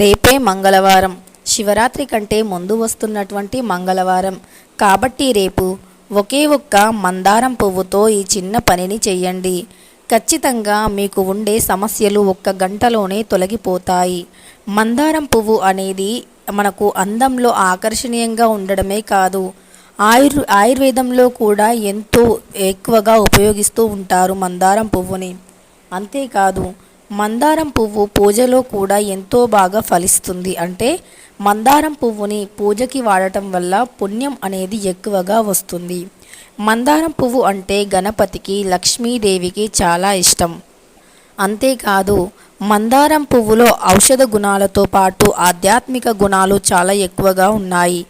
రేపే మంగళవారం. శివరాత్రి కంటే ముందు వస్తున్నటువంటి మంగళవారం. కాబట్టి రేపు ఒకే ఒక్క మందారం పువ్వుతో ఈ చిన్న పనిని చెయ్యండి. ఖచ్చితంగా మీకు ఉండే సమస్యలు ఒక్క గంటలోనే తొలగిపోతాయి. మందారం పువ్వు అనేది మనకు అందంలో ఆకర్షణీయంగా ఉండడమే కాదు ఆయుర్ ఆయుర్వేదంలో కూడా ఎంతో ఎక్కువగా ఉపయోగిస్తూ ఉంటారు మందారం పువ్వుని. అంతేకాదు మందారం పువ్వు పూజలో కూడా ఎంతో బాగా ఫలిస్తుంది. అంటే మందారం పువ్వుని పూజకి వాడటం వల్ల పుణ్యం అనేది ఎక్కువగా వస్తుంది. మందారం పువ్వు అంటే గణపతికి లక్ష్మీదేవికి చాలా ఇష్టం. అంతేకాదు మందారం పువ్వులో ఔషధ గుణాలతో పాటు ఆధ్యాత్మిక గుణాలు చాలా ఎక్కువగా ఉన్నాయి.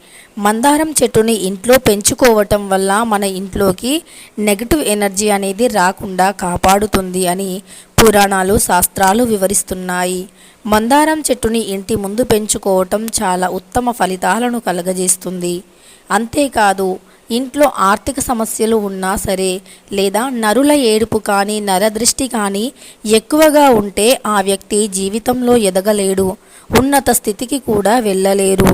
మందారం చెట్టుని ఇంట్లో పెంచుకోవటం వల్ల మన ఇంట్లోకి నెగటివ్ ఎనర్జీ అనేది రాకుండా కాపాడుతుంది అని పురాణాలు శాస్త్రాలు వివరిస్తున్నాయి. మందారం చెట్టుని ఇంటి ముందు పెంచుకోవటం చాలా ఉత్తమ ఫలితాలను కలగజేస్తుంది. అంతేకాదు ఇంట్లో ఆర్థిక సమస్యలు ఉన్నా సరే లేదా నరుల ఏడుపు కానీ నరదృష్టి కానీ ఎక్కువగా ఉంటే ఆ వ్యక్తి జీవితంలో ఎదగలేడు ఉన్నత స్థితికి కూడా వెళ్ళలేరు.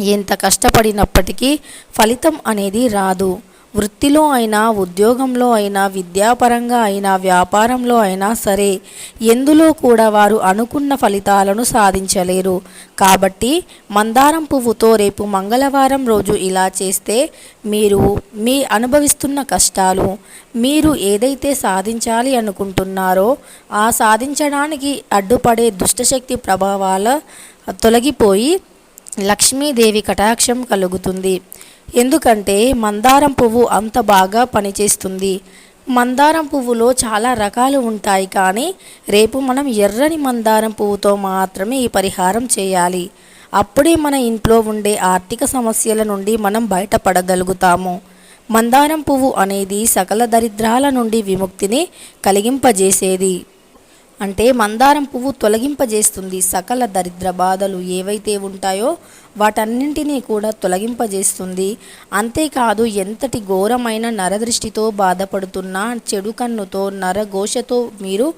ఎంత కష్టపడినప్పటికీ ఫలితం అనేది రాదు. వృత్తిలో అయినా ఉద్యోగంలో అయినా విద్యాపరంగా అయినా వ్యాపారంలో అయినా సరే ఎందులో కూడా వారు అనుకున్న ఫలితాలను సాధించలేరు. కాబట్టి మందారం పువ్వుతో రేపు మంగళవారం రోజు ఇలా చేస్తే మీరు మీ అనుభవిస్తున్న కష్టాలు మీరు ఏదైతే సాధించాలి అనుకుంటున్నారో ఆ సాధించడానికి అడ్డుపడే దుష్టశక్తి ప్రభావాల తొలగిపోయి లక్ష్మీదేవి కటాక్షం కలుగుతుంది. ఎందుకంటే మందారం పువ్వు అంత బాగా పనిచేస్తుంది. మందారం పువ్వులో చాలా రకాలు ఉంటాయి కానీ రేపు మనం ఎర్రని మందారం పువ్వుతో మాత్రమే ఈ పరిహారం చేయాలి. అప్పుడే మన ఇంట్లో ఉండే ఆర్థిక సమస్యల నుండి మనం బయటపడగలుగుతాము. మందారం పువ్వు అనేది సకల దరిద్రాల నుండి విముక్తిని కలిగింపజేసేది. అంటే మందారం పువ్వు తొలగింపజేస్తుంది. సకల దరిద్ర బాధలు ఏవైతే ఉంటాయో వాటన్నింటినీ కూడా తొలగింపజేస్తుంది. అంతేకాదు ఎంతటి ఘోరమైన నరదృష్టితో బాధపడుతున్న చెడు కన్నుతో నరఘోషతో మీరు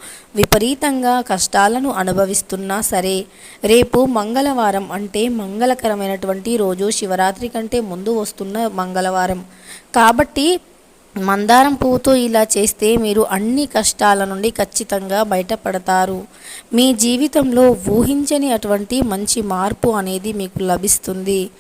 విపరీతంగా కష్టాలను అనుభవిస్తున్నా సరే రేపు మంగళవారం అంటే మంగళకరమైనటువంటి రోజు శివరాత్రి కంటే ముందు వస్తున్న మంగళవారం. కాబట్టి మందారం పువ్వుతో ఇలా చేస్తే మీరు అన్ని కష్టాల నుండి ఖచ్చితంగా బయటపడతారు. మీ జీవితంలో ఊహించని అటువంటి మంచి మార్పు అనేది మీకు లభిస్తుంది.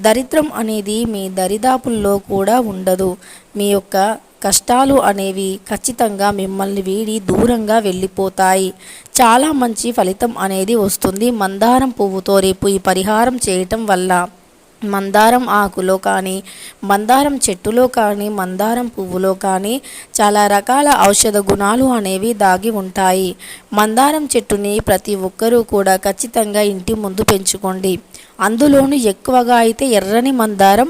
దరిద్రం అనేది మీ దరిదాపుల్లో కూడా ఉండదు. మీ యొక్క కష్టాలు అనేవి ఖచ్చితంగా మిమ్మల్ని వీడి దూరంగా వెళ్ళిపోతాయి. చాలా మంచి ఫలితం అనేది వస్తుంది మందారం పువ్వుతో రేపు ఈ పరిహారం చేయటం వల్ల. మందారం ఆకులో కానీ మందారం చెట్టులో కానీ మందారం పువ్వులో కానీ చాలా రకాల ఔషధ గుణాలు అనేవి దాగి ఉంటాయి. మందారం చెట్టుని ప్రతి ఒక్కరూ కూడా ఖచ్చితంగా ఇంటి ముందు పెంచుకోండి. అందులోనూ ఎక్కువగా అయితే ఎర్రని మందారం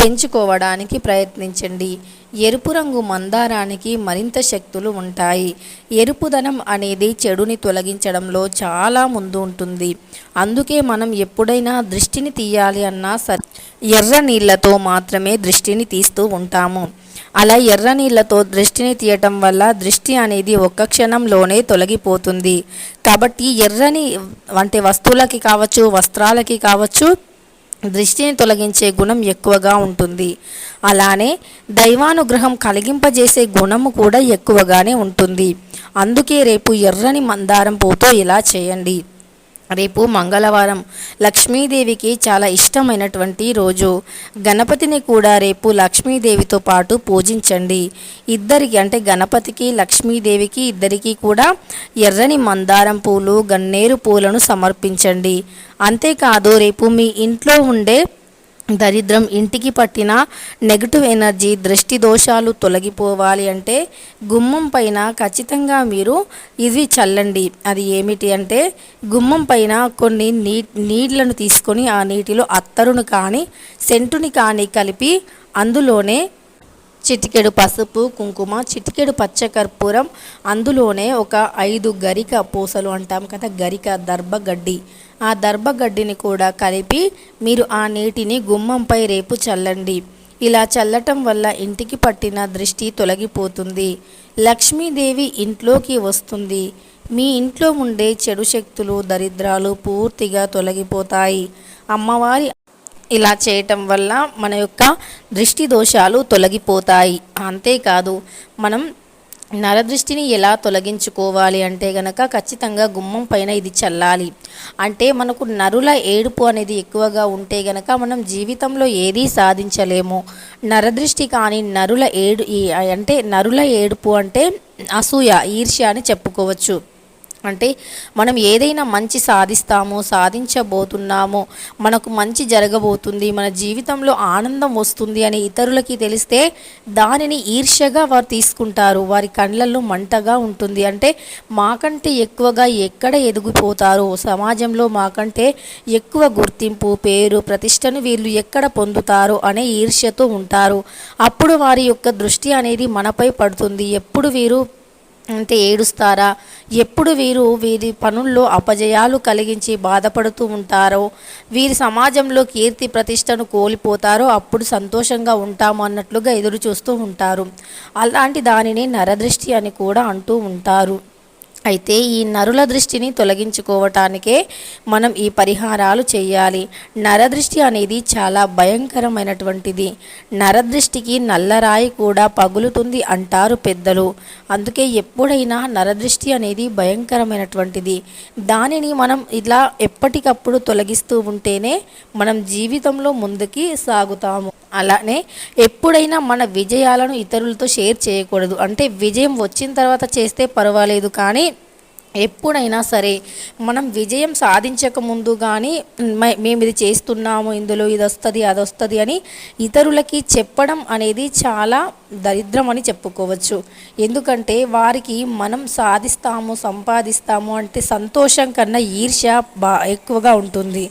పెంచుకోవడానికి ప్రయత్నించండి. ఎరుపు రంగు మందారానికి మరింత శక్తులు ఉంటాయి. ఎరుపుదనం అనేది చెడుని తొలగించడంలో చాలా ముందు ఉంటుంది. అందుకే మనం ఎప్పుడైనా దృష్టిని తీయాలి అన్నా సరే ఎర్ర నీళ్ళతో మాత్రమే దృష్టిని తీస్తూ ఉంటాము. అలా ఎర్ర నీళ్ళతో దృష్టిని తీయటం వల్ల దృష్టి అనేది ఒక్క క్షణంలోనే తొలగిపోతుంది. కాబట్టి ఎర్రని వంటి వస్తువులకి కావచ్చు వస్త్రాలకి కావచ్చు దృష్టిని తొలగించే గుణం ఎక్కువగా ఉంటుంది. అలానే దైవానుగ్రహం కలిగింపజేసే గుణము కూడా ఎక్కువగానే ఉంటుంది. అందుకే రేపు ఎర్రని మందారం పూతో ఇలా చేయండి. రేపు మంగళవారం లక్ష్మీదేవికి చాలా ఇష్టమైనటువంటి రోజు. గణపతిని కూడా రేపు లక్ష్మీదేవితో పాటు పూజించండి. ఇద్దరికి అంటే గణపతికి లక్ష్మీదేవికి ఇద్దరికీ కూడా ఎర్రని మందారం పూలు గన్నేరు పూలను సమర్పించండి. అంతేకాదు రేపు మీ ఇంట్లో ఉండే దరిద్రం ఇంటికి పట్టిన నెగటివ్ ఎనర్జీ దృష్టి దోషాలు తొలగిపోవాలి అంటే గుమ్మం పైన ఖచ్చితంగా మీరు ఇది చల్లండి. అది ఏమిటి అంటే గుమ్మం పైన కొన్ని నీ నీళ్ళను తీసుకొని ఆ నీటిలో అత్తరును కానీ సెంటుని కానీ కలిపి అందులోనే చిటికెడు పసుపు కుంకుమ చిటికెడు పచ్చకర్పూరం అందులోనే ఒక ఐదు గరిక పూసలు అంటాం కదా గరిక దర్భ గడ్డి. ఆ దర్భగడ్డిని కూడా కలిపి మీరు ఆ నీటిని గుమ్మంపై రేపు చల్లండి. ఇలా చల్లటం వల్ల ఇంటికి పట్టిన దృష్టి తొలగిపోతుంది. లక్ష్మీదేవి ఇంట్లోకి వస్తుంది. మీ ఇంట్లో ఉండే చెడు శక్తులు దరిద్రాలు పూర్తిగా తొలగిపోతాయి. అమ్మవారి ఇలా చేయటం వల్ల మన యొక్క దృష్టి దోషాలు తొలగిపోతాయి. అంతేకాదు మనం నరదృష్టిని ఎలా తొలగించుకోవాలి అంటే గనక ఖచ్చితంగా గుమ్మం పైన ఇది చల్లాలి. అంటే మనకు నరుల ఏడుపు అనేది ఎక్కువగా ఉంటే గనక మనం జీవితంలో ఏదీ సాధించలేము. నరదృష్టి కానీ నరుల ఏడు ఈ అంటే నరుల ఏడుపు అంటే అసూయ ఈర్ష్య అని చెప్పుకోవచ్చు. అంటే మనం ఏదైనా మంచి సాధిస్తాము సాధించబోతున్నాము మనకు మంచి జరగబోతుంది మన జీవితంలో ఆనందం వస్తుంది అని ఇతరులకి తెలిస్తే దానిని ఈర్ష్యగా వారు తీసుకుంటారు. వారి కళ్ళల్లో మంటగా ఉంటుంది. అంటే మాకంటే ఎక్కువగా ఎక్కడ ఎదిగిపోతారో సమాజంలో మాకంటే ఎక్కువ గుర్తింపు పేరు ప్రతిష్టను వీళ్ళు ఎక్కడ పొందుతారు అనే ఈర్ష్యతో ఉంటారు. అప్పుడు వారి యొక్క దృష్టి అనేది మనపై పడుతుంది. ఎప్పుడు వీరు అంటే ఏడుస్తారా? ఎప్పుడు వీరు వీరి పనుల్లో అపజయాలు కలిగించి బాధపడుతూ ఉంటారో వీరి సమాజంలో కీర్తి ప్రతిష్టను కోల్పోతారో అప్పుడు సంతోషంగా ఉంటాము అన్నట్లుగా ఎదురు చూస్తూ ఉంటారు. అలాంటి దానిని నరదృష్టి అని కూడా అంటూ ఉంటారు. అయితే ఈ నరుల దృష్టిని తొలగించుకోవటానికే మనం ఈ పరిహారాలు చేయాలి. నరదృష్టి అనేది చాలా భయంకరమైనటువంటిది. నరదృష్టికి నల్లరాయి కూడా పగులుతుంది అంటారు పెద్దలు. అందుకే ఎప్పుడైనా నరదృష్టి అనేది భయంకరమైనటువంటిది. దానిని మనం ఇలా ఎప్పటికప్పుడు తొలగిస్తూ ఉంటేనే మనం జీవితంలో ముందుకి సాగుతాము. అలానే ఎప్పుడైనా మన విజయాలను ఇతరులతో షేర్ చేయకూడదు. అంటే విజయం వచ్చిన తర్వాత చేస్తే పర్వాలేదు కానీ ఎప్పుడైనా సరే మనం విజయం సాధించక ముందు కానీ మేము ఇది చేస్తున్నాము ఇందులో ఇది వస్తుంది అది వస్తుంది అని ఇతరులకి చెప్పడం అనేది చాలా దరిద్రం అని చెప్పుకోవచ్చు. ఎందుకంటే వారికి మనం సాధిస్తాము సంపాదిస్తాము అంటే సంతోషం కన్నా ఈర్ష్య బా ఎక్కువగా ఉంటుంది.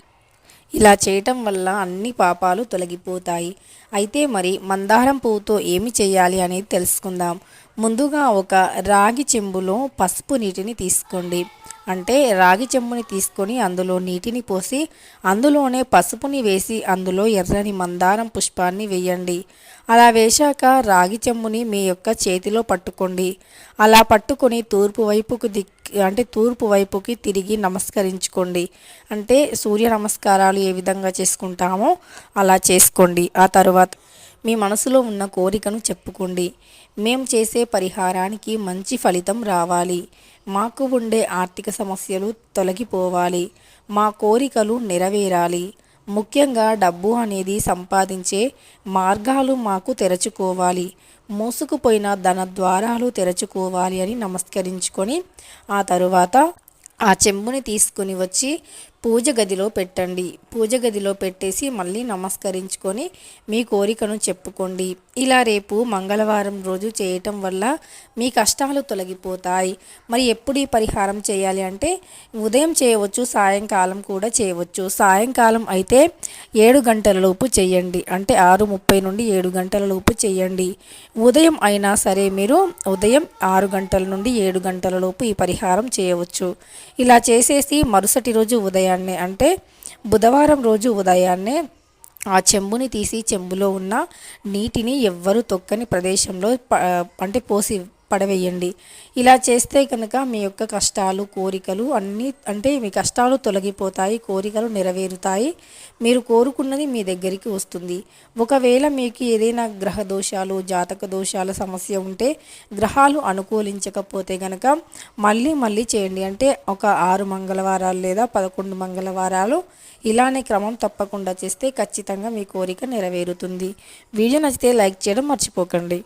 ఇలా చేయటం వల్ల అన్ని పాపాలు తొలగిపోతాయి. అయితే మరి మందారం పువ్వుతో ఏమి చేయాలి అనేది తెలుసుకుందాం. ముందుగా ఒక రాగి చెంబులో పసుపు నీటిని తీసుకోండి. అంటే రాగి చెంబుని తీసుకొని అందులో నీటిని పోసి అందులోనే పసుపుని వేసి అందులో ఎర్రని మందారం పుష్పాన్ని వేయండి. అలా వేశాక రాగి చెంబుని మీ యొక్క చేతిలో పట్టుకోండి. అలా పట్టుకొని తూర్పు వైపుకు దిక్ అంటే తూర్పు వైపుకి తిరిగి నమస్కరించుకోండి. అంటే సూర్య నమస్కారాలు ఏ విధంగా చేసుకుంటామో అలా చేసుకోండి. ఆ తర్వాత మీ మనసులో ఉన్న కోరికను చెప్పుకోండి. మేము చేసే పరిహారానికి మంచి ఫలితం రావాలి. మాకు ఉండే ఆర్థిక సమస్యలు తొలగిపోవాలి. మా కోరికలు నెరవేరాలి. ముఖ్యంగా డబ్బు అనేది సంపాదించే మార్గాలు మాకు తెరచుకోవాలి. మూసుకుపోయిన ధన ద్వారాలు తెరచుకోవాలి అని నమస్కరించుకొని ఆ తరువాత ఆ చెంబుని తీసుకుని వచ్చి పూజ గదిలో పెట్టండి. పూజ గదిలో పెట్టేసి మళ్ళీ నమస్కరించుకొని మీ కోరికను చెప్పుకోండి. ఇలా రేపు మంగళవారం రోజు చేయటం వల్ల మీ కష్టాలు తొలగిపోతాయి. మరి ఎప్పుడు ఈ పరిహారం చేయాలి అంటే ఉదయం చేయవచ్చు సాయంకాలం కూడా చేయవచ్చు. సాయంకాలం అయితే ఏడు గంటల లోపు చేయండి. అంటే ఆరు ముప్పై నుండి ఏడు గంటల లోపు చేయండి. ఉదయం అయినా సరే మీరు ఉదయం ఆరు గంటల నుండి ఏడు గంటల లోపు ఈ పరిహారం చేయవచ్చు. ఇలా చేసేసి మరుసటి రోజు ఉదయం ఉదయాన్నే అంటే బుధవారం రోజు ఉదయాన్నే ఆ చెంబుని తీసి చెంబులో ఉన్న నీటిని ఎవ్వరు తొక్కని ప్రదేశంలో ప- అంటే పోసి పడవేయండి. ఇలా చేస్తే కనుక మీ యొక్క కష్టాలు కోరికలు అన్నీ అంటే మీ కష్టాలు తొలగిపోతాయి కోరికలు నెరవేరుతాయి. మీరు కోరుకున్నది మీ దగ్గరికి వస్తుంది. ఒకవేళ మీకు ఏదైనా గ్రహ దోషాలు జాతక దోషాల సమస్య ఉంటే గ్రహాలు అనుకూలించకపోతే కనుక మళ్ళీ మళ్ళీ చేయండి. అంటే ఒక ఆరు మంగళవారాలు లేదా పదకొండు మంగళవారాలు ఇలానే క్రమం తప్పకుండా చేస్తే ఖచ్చితంగా మీ కోరిక నెరవేరుతుంది. వీడియో నచ్చితే లైక్ చేయడం మర్చిపోకండి.